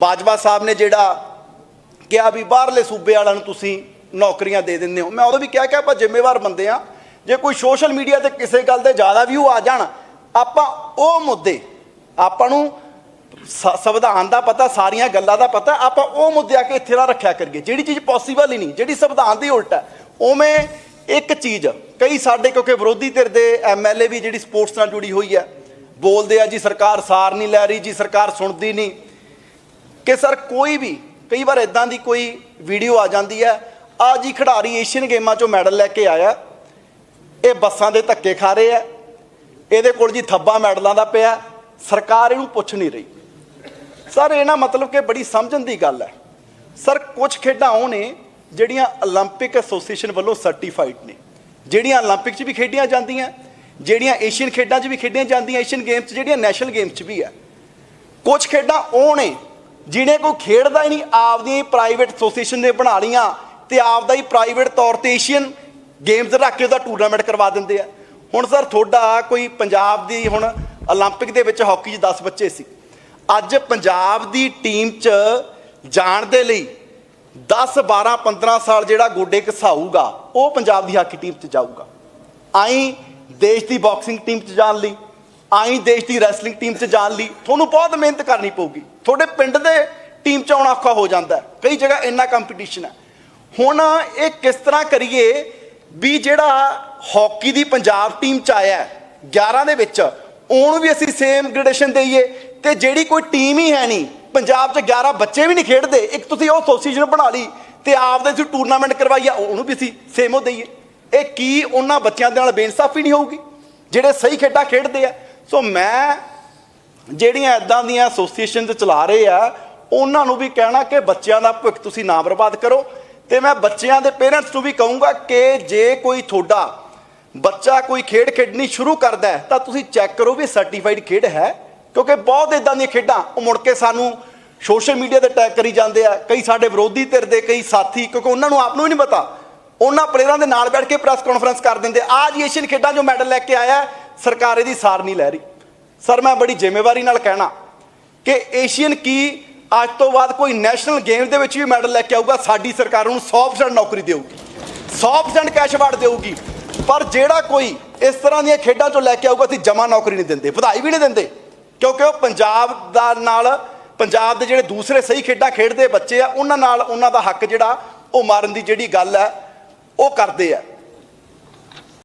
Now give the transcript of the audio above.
ਬਾਜਵਾ ਸਾਹਿਬ ਨੇ ਜਿਹੜਾ ਕਿਹਾ ਵੀ ਬਾਹਰਲੇ ਸੂਬੇ ਵਾਲਿਆਂ ਨੂੰ ਤੁਸੀਂ ਨੌਕਰੀਆਂ ਦੇ ਦਿੰਦੇ ਹੋ। ਮੈਂ ਉਦੋਂ ਵੀ ਕਿਹਾ ਕਿ ਆਪਾਂ ਜ਼ਿੰਮੇਵਾਰ ਬੰਦੇ ਆ ਜੇ ਕੋਈ ਸੋਸ਼ਲ ਮੀਡੀਆ ਤੇ ਕਿਸੇ ਗੱਲ ਦੇ ਜ਼ਿਆਦਾ ਵਿਊ ਆ ਜਾਣ, ਆਪਾਂ ਉਹ ਮੁੱਦੇ, ਆਪਾਂ ਨੂੰ ਸੰਵਿਧਾਨ ਦਾ ਪਤਾ, ਸਾਰੀਆਂ ਗੱਲਾਂ ਦਾ ਪਤਾ, ਆਪਾਂ ਉਹ ਮੁੱਦੇ ਆ ਕੇ ਇੱਥੇ ਨਾ ਰੱਖਿਆ ਕਰੀਏ। ਜਿਹੜੀ ਚੀਜ਼ ਪੋਸੀਬਲ ਹੀ ਨਹੀਂ, ਜਿਹੜੀ ਸੰਵਿਧਾਨ ਦੀ ਉਲਟ ਹੈ, ਉਵੇਂ ਇੱਕ ਚੀਜ਼, ਕਈ ਸਾਡੇ, ਕਿਉਂਕਿ ਵਿਰੋਧੀ ਧਿਰ ਦੇ ਐਮਐਲਏ ਵੀ ਜਿਹੜੀ ਸਪੋਰਟਸ ਨਾਲ ਜੁੜੀ ਹੋਈ ਹੈ, ਬੋਲਦੇ ਆ ਜੀ ਸਰਕਾਰ ਸਾਰ ਨਹੀਂ ਲੈ ਰਹੀ, ਜੀ ਸਰਕਾਰ ਸੁਣਦੀ ਨਹੀਂ। ਕਿ ਸਰ ਕੋਈ ਵੀ ਕਈ ਵਾਰ ਇਦਾਂ ਦੀ ਕੋਈ ਵੀਡੀਓ ਆ ਜਾਂਦੀ ਹੈ ਆ ਜੀ ਖਿਡਾਰੀ ਏਸ਼ੀਅਨ ਗੇਮਾਂ 'ਚੋਂ ਮੈਡਲ ਲੈ ਕੇ ਆਇਆ ਇਹ ਬੱਸਾਂ ਦੇ ਧੱਕੇ ਖਾ ਰਹੇ ਆ ਇਹਦੇ ਕੋਲ ਜੀ ਥੱਬਾ ਮੈਡਲਾਂ ਦਾ ਪਿਆ ਸਰਕਾਰ ਇਹਨੂੰ ਪੁੱਛ ਨਹੀਂ ਰਹੀ ਸਰ ਇਹ ਨਾ ਮਤਲਬ ਕਿ ਬੜੀ ਸਮਝਣ ਦੀ ਗੱਲ ਹੈ ਸਰ ਕੁਝ ਖੇਡਾਂ ਉਹ ਨੇ ਜਿਹੜੀਆਂ 올림픽 ਐਸੋਸੀਏਸ਼ਨ ਵੱਲੋਂ ਸਰਟੀਫਾਈਡ ਨੇ ਜਿਹੜੀਆਂ 올림픽 'ਚ ਵੀ ਖੇਡੀਆਂ ਜਾਂਦੀਆਂ ਜਿਹੜੀਆਂ ਏਸ਼ੀਅਨ ਖੇਡਾਂ 'ਚ ਵੀ ਖੇਡੀਆਂ ਜਾਂਦੀਆਂ ਏਸ਼ੀਅਨ ਗੇਮਸ 'ਚ ਜਿਹੜੀਆਂ ਨੈਸ਼ਨਲ ਗੇਮਸ 'ਚ ਵੀ ਹੈ ਕੁਝ ਖੇਡਾਂ ਉਹ ਨੇ ਜਿਹਨੇ ਕੋਈ ਖੇਡਦਾ ਹੀ ਨਹੀਂ ਆਪਦੀਆਂ ਪ੍ਰਾਈਵੇਟ ਐਸੋਸੀਏਸ਼ਨ ਨੇ ਬਣਾ ਲੀਆਂ ਤੇ ਆਪਦਾ ਹੀ ਪ੍ਰਾਈਵੇਟ ਤੌਰ ਤੇ ਏਸ਼ੀਅਨ ਗੇਮਸ ਰੱਖ ਕੇ ਉਹਦਾ ਟੂਰਨਾਮੈਂਟ ਕਰਵਾ ਦਿੰਦੇ ਆ ਹੁਣ ਸਰ ਤੁਹਾਡਾ ਕੋਈ ਪੰਜਾਬ ਦੀ ਹੁਣ 올림픽 ਦੇ ਵਿੱਚ ਹਾਕੀ 'ਚ 10 ਬੱਚੇ ਸੀ ਅੱਜ ਪੰਜਾਬ ਦੀ ਟੀਮ 'ਚ ਜਾਣ ਦੇ ਲਈ 10 12 15 ਸਾਲ ਜਿਹੜਾ ਗੋਡੇ ਘਸਾਊਗਾ ਉਹ ਪੰਜਾਬ ਦੀ ਹਾਕੀ ਟੀਮ 'ਚ ਜਾਊਗਾ ਆਈ ਦੇਸ਼ ਦੀ ਬਾਕਸਿੰਗ ਟੀਮ 'ਚ ਜਾਣ ਲਈ ਆਈ ਦੇਸ਼ ਦੀ ਰੈਸਲਿੰਗ ਟੀਮ 'ਚ ਜਾਣ ਲਈ ਤੁਹਾਨੂੰ ਬਹੁਤ ਮਿਹਨਤ ਕਰਨੀ ਪਊਗੀ। ਤੁਹਾਡੇ ਪਿੰਡ ਦੇ ਟੀਮ 'ਚ ਆਉਣਾ ਔਖਾ ਹੋ ਜਾਂਦਾ ਕਈ ਜਗ੍ਹਾ ਇੰਨਾ ਕੰਪੀਟੀਸ਼ਨ ਹੈ। ਹੁਣ ਇਹ ਕਿਸ ਤਰ੍ਹਾਂ ਕਰੀਏ ਵੀ ਜਿਹੜਾ ਹਾਕੀ ਦੀ ਪੰਜਾਬ ਟੀਮ 'ਚ ਆਇਆ ਹੈ, 11 ਦੇ ਵਿੱਚ ਉਹਨੂੰ ਵੀ ਅਸੀਂ ਸੇਮ ਗ੍ਰੇਡੇਸ਼ਨ ਦੇਈਏ ਤੇ ਜਿਹੜੀ ਕੋਈ ਟੀਮ ਹੀ ਹੈ ਨਹੀਂ ਪੰਜਾਬ 'ਚ 11 ਬੱਚੇ ਵੀ ਨਹੀਂ ਖੇਡਦੇ ਇੱਕ ਤੁਸੀਂ ਉਹ ਐਸੋਸੀਏਸ਼ਨ ਬਣਾ ਲਈ ਤੇ ਆਪਦੇ ਤੁਸੀਂ ਟੂਰਨਾਮੈਂਟ ਕਰਵਾਈਆ ਉਹਨੂੰ ਵੀ ਅਸੀਂ ਸੇਮ ਉਹ ਦੇਈਏ। ਇਹ ਕੀ ਉਹਨਾਂ ਬੱਚਿਆਂ ਦੇ ਨਾਲ ਬੇਇਨਸਾਫੀ ਨਹੀਂ ਹੋਊਗੀ? ਜਿਹੜੇ ਸਹੀ ਖੇਡਾਂ ਖੇਡਦੇ ਆ ਸੋ ਮੈਂ ਜਿਹੜੀਆਂ ਇਦਾਂ ਦੀਆਂ ਐਸੋਸੀਏਸ਼ਨ ਤੇ ਚਲਾ ਰਹੇ ਆ, ਉਹਨਾਂ ਨੂੰ ਵੀ ਕਹਿਣਾ ਕਿ ਬੱਚਿਆਂ ਦਾ ਭਵਿੱਖ ਤੁਸੀਂ ਨਾ ਬਰਬਾਦ ਕਰੋ ਤੇ ਮੈਂ ਬੱਚਿਆਂ ਦੇ ਪੇਰੈਂਟਸ ਨੂੰ ਵੀ ਕਹੂੰਗਾ ਕਿ ਜੇ ਕੋਈ ਤੁਹਾਡਾ ਬੱਚਾ ਕੋਈ ਖੇਡ ਖੇਡਣੀ ਸ਼ੁਰੂ ਕਰਦਾ ਹੈ, ਤਾਂ ਤੁਸੀਂ ਚੈੱਕ ਕਰੋ ਵੀ ਸਰਟੀਫਾਈਡ ਖੇਡ ਹੈ, ਕਿਉਂਕਿ ਬਹੁਤ ਇਦਾਂ ਦੀਆਂ ਖੇਡਾਂ, ਉਹ ਮੁੜ ਕੇ ਸਾਨੂੰ ਸੋਸ਼ਲ ਮੀਡੀਆ ਤੇ ਟੈਗ ਕਰੀ ਜਾਂਦੇ ਆ, ਕਈ ਸਾਡੇ ਵਿਰੋਧੀ ਧਿਰ ਦੇ, ਕਈ ਸਾਥੀ, ਕਿਉਂਕਿ ਉਹਨਾਂ ਨੂੰ ਆਪ ਨੂੰ ਹੀ ਨਹੀਂ ਪਤਾ। ਉਹਨਾਂ ਪਲੇਅਰਾਂ ਦੇ ਨਾਲ ਬੈਠ ਕੇ ਪ੍ਰੈਸ ਕਾਨਫਰੰਸ ਕਰ ਦਿੰਦੇ ਆ। ਜੀ ਏਸ਼ੀਅਨ ਖੇਡਾਂ ਜੋ ਮੈਡਲ ਲੈ ਕੇ ਆਇਆ ਸਰਕਾਰ ਇਹਦੀ ਸਾਰ ਨਹੀਂ ਲੈ ਰਹੀ। ਸਰ, ਮੈਂ ਬੜੀ ਜ਼ਿੰਮੇਵਾਰੀ ਨਾਲ ਕਹਿਣਾ ਕਿ ਏਸ਼ੀਅਨ ਕੀ ਅੱਜ ਤੋਂ ਬਾਅਦ ਕੋਈ ਨੈਸ਼ਨਲ ਗੇਮ ਦੇ ਵਿੱਚ ਵੀ ਮੈਡਲ ਲੈ ਕੇ ਆਊਗਾ, ਸਾਡੀ ਸਰਕਾਰ ਨੂੰ 100% ਨੌਕਰੀ ਦੇਊਗੀ। 100% ਕੈਸ਼ ਅਵਾਰਡ ਦੇਊਗੀ। ਪਰ ਜਿਹੜਾ ਕੋਈ ਇਸ ਤਰ੍ਹਾਂ ਦੀਆਂ ਖੇਡਾਂ ਚੋਂ ਲੈ ਕੇ ਆਊਗਾ, ਅਸੀਂ ਜਮਾ ਨੌਕਰੀ ਨਹੀਂ ਦਿੰਦੇ, ਵਧਾਈ ਵੀ ਨਹੀਂ ਦਿੰਦੇ। ਕਿਉਂਕਿ ਉਹ ਪੰਜਾਬ ਦਾ ਨਾਲ, ਪੰਜਾਬ ਦੇ ਜਿਹੜੇ ਦੂਸਰੇ ਸਹੀ ਖੇਡਾਂ ਖੇਡਦੇ ਬੱਚੇ ਆ, ਉਹਨਾਂ ਨਾਲ ਉਹਨਾਂ ਦਾ ਹੱਕ ਜਿਹੜਾ ਉਹ ਮਾਰਨ ਦੀ ਜਿਹੜੀ ਗੱਲ ਹੈ, ਉਹ ਕਰਦੇ ਆ।